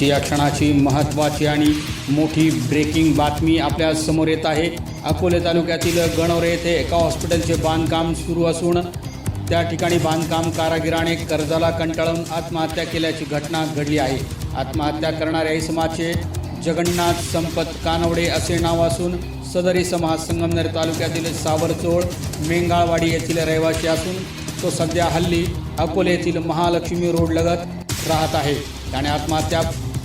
आजची या क्षणाची महत्त्वाची आणि मोठी ब्रेकिंग बातमी आपल्यासमोर येत आहे. अकोले तालुक्यातील गणवरे येथे एका हॉस्पिटलचे बांधकाम सुरू असून त्या ठिकाणी बांधकाम कारागिराने कर्जाला कंटाळून आत्महत्या केल्याची घटना घडली आहे. आत्महत्या करणाऱ्या इसमाचे जगन्नाथ संपत कानवडे असे नाव असून सदरी समाज संगमनेर तालुक्यातील सावरचोळ मेंगाळवाडी येथील रहिवासी असून तो सध्या हल्ली अकोले येथील महालक्ष्मी रोडलगत राहत आहे. त्याने आत्महत्या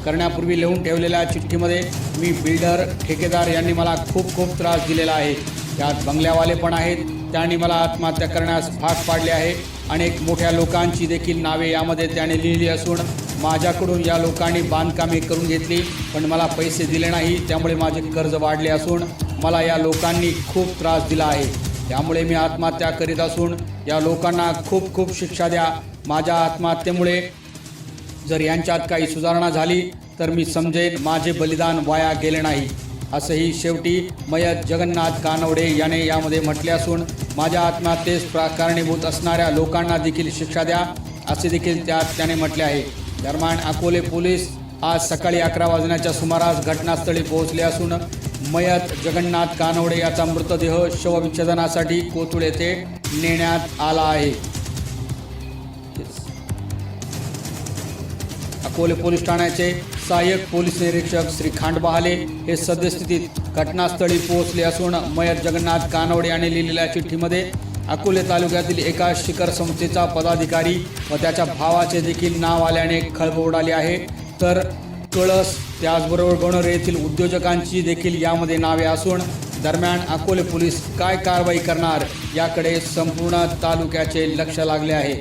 करण्यापूर्वी लिहून ठेवलेल्या चिठ्ठीमध्ये मी बिल्डर ठेकेदार यांनी मला खूप खूप त्रास दिलेला आहे. त्यात बंगल्यावाले पण आहेत. त्यांनी मला आत्महत्या करण्यास भाग पाडले आहे. अनेक मोठ्या लोकांची देखील नावे यामध्ये त्याने लिहिली असून माझ्याकडून या लोकांनी बांधकामे करून घेतली पण मला पैसे दिले नाही. त्यामुळे माझे कर्ज वाढले असून मला या लोकांनी खूप त्रास दिला आहे. त्यामुळे मी आत्महत्या करीत असून या लोकांना खूप खूप शिक्षा द्या. माझ्या आत्महत्येमुळे जर यांच्यात काही सुधारणा झाली तर मी समजेन माझे बलिदान वाया गेले नाही. असंही शेवटी मयत जगन्नाथ कानवडे याने यामध्ये म्हटले असून माझ्या आत्महत्येस प्रा कारणीभूत असणाऱ्या लोकांना देखील शिक्षा द्या असे देखील त्यात त्याने म्हटले आहे. दरम्यान अकोले पोलीस आज सकाळी अकरा वाजण्याच्या सुमारास घटनास्थळी पोहोचले असून मयत जगन्नाथ कानवडे याचा मृतदेह शवविच्छेदनासाठी कोथुळ येथे नेण्यात आला आहे. अकोले पोलीस ठाण्याचे सहाय्यक पोलीस निरीक्षक श्री खांडबहाले हे सद्यस्थितीत घटनास्थळी पोहोचले असून मयत जगन्नाथ कानवडे यांनी लिहिलेल्या चिठ्ठीमध्ये अकोले तालुक्यातील एका शिखर संस्थेचा पदाधिकारी व त्याच्या भावाचे देखील नाव आल्याने खळबळ उडाली आहे. तर कळस त्याचबरोबर गणोरे येथील उद्योजकांची देखील यामध्ये नावे असून दरम्यान अकोले पोलीस काय कारवाई करणार याकडे संपूर्ण तालुक्याचे लक्ष लागले आहे.